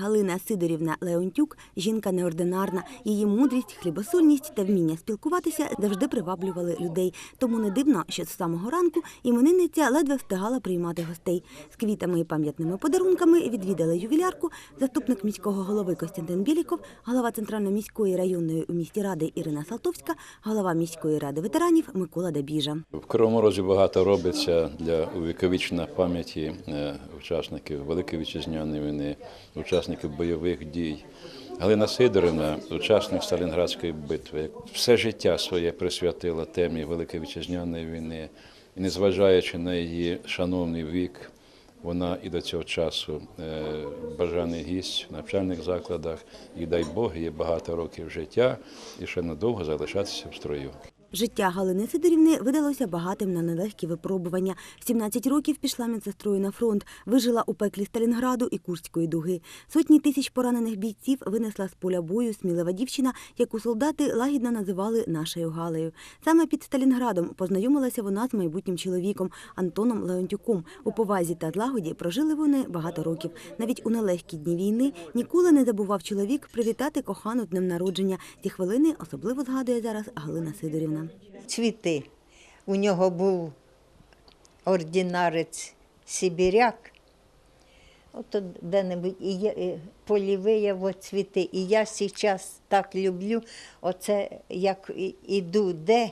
Галина Сидорівна Леонтюк жінка неординарна. Її мудрість, хлібосольність та вміння спілкуватися завжди приваблювали людей. Тому не дивно, що з самого ранку іменинниця ледве встигала приймати гостей. З квітами і пам'ятними подарунками відвідали ювілярку заступник міського голови Костянтин Біліков, голова Центрально-міської районної у місті ради Ірина Салтовська, голова міської ради ветеранів Микола Дебіжа. В Кривому Розі багато робиться для увіковічення пам'яті е, учасників Великої вітчизняної війни, учасників бойових дій. Галина Сидорівна, учасник Сталінградської битви, все життя своє присвятила темі Великої вітчизняної війни. І незважаючи на її шановний вік, вона і до цього часу е, бажаний гість в навчальних закладах, і дай Бог, їй багато років життя і ще надовго залишатися в строю. Життя Галини Сидорівни видалося багатим на нелегкі випробування. В 17 років пішла медсестрою на фронт, вижила у пеклі Сталінграду і Курської дуги. Сотні тисяч поранених бійців винесла з поля бою смілива дівчина, яку солдати лагідно називали нашою Галею. Саме під Сталінградом познайомилася вона з майбутнім чоловіком Антоном Леонтюком. У повазі та злагоді прожили вони багато років. Навіть у нелегкі дні війни ніколи не забував чоловік привітати кохану днем народження. Ці хвилини особливо згадує зараз Галина Сидорівна. Цвіти. У нього був ординарець Сибіряк. От де-небудь і і полівиє от цвіти. І я зараз так люблю, оце як іду, де,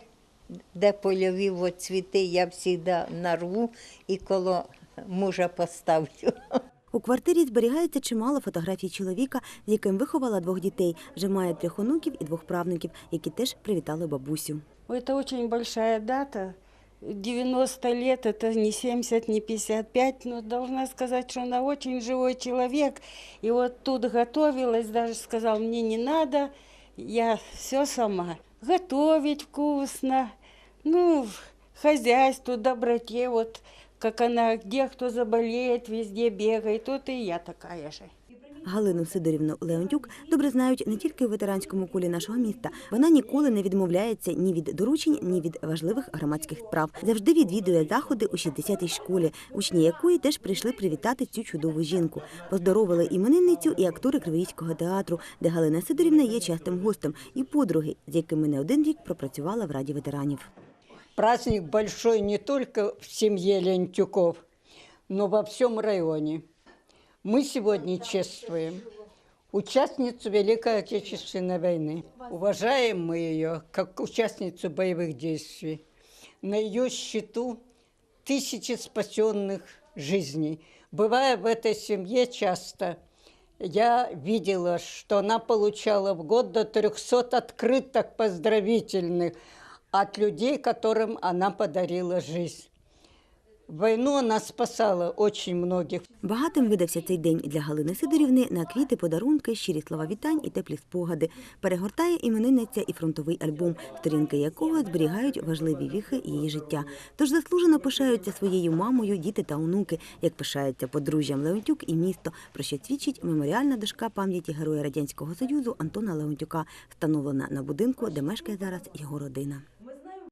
де польові цвіти, я завжди нарву і коло мужа поставлю. У квартирі зберігається чимало фотографій чоловіка, з яким виховала двох дітей. Вже має трьох онуків і двох правнуків, які теж привітали бабусю. Это очень большая дата. 90 лет, это не 70, не 55, но должна сказать, что она очень живой человек. И вот тут готовилась, даже сказал, мне не надо, я все сама. Готовить вкусно, ну, хозяйству, доброте, вот как она, где кто заболеет, везде бегает, тут и я такая же. Галину Сидорівну Леонтюк добре знають не тільки в ветеранському колі нашого міста. Вона ніколи не відмовляється ні від доручень, ні від важливих громадських справ. Завжди відвідує заходи у 60-й школі, учні якої теж прийшли привітати цю чудову жінку. Поздоровили іменинницю і актори Кривійського театру, де Галина Сидорівна є частим гостем, і подруги, з якими не один рік пропрацювала в раді ветеранів. Праздник большой не только в семье Лентюков, но во всем районе. Мы сегодня чествуем участницу Великой Отечественной войны. Уважаем мы ее как участницу боевых действий. На ее счету тысячи спасенных жизней. Бывая в этой семье часто, я видела, что она получала в год до 300 открыток поздравительных от людей, которым она подарила жизнь. В войну она спасала очень многих. Багатим видався цей день для Галини Сидорівни на квіти, подарунки, щирі слова вітань і теплі спогади. Перегортає іменинниця і фронтовий альбом, сторінки якого зберігають важливі віхи її життя. Тож заслужено пишаються своєю мамою діти та онуки, як пишаються подружжям Леонтюк і місто, про що свідчить меморіальна дошка пам'яті героя радянського союзу Антона Леонтюка, встановлена на будинку, де мешкає зараз його родина.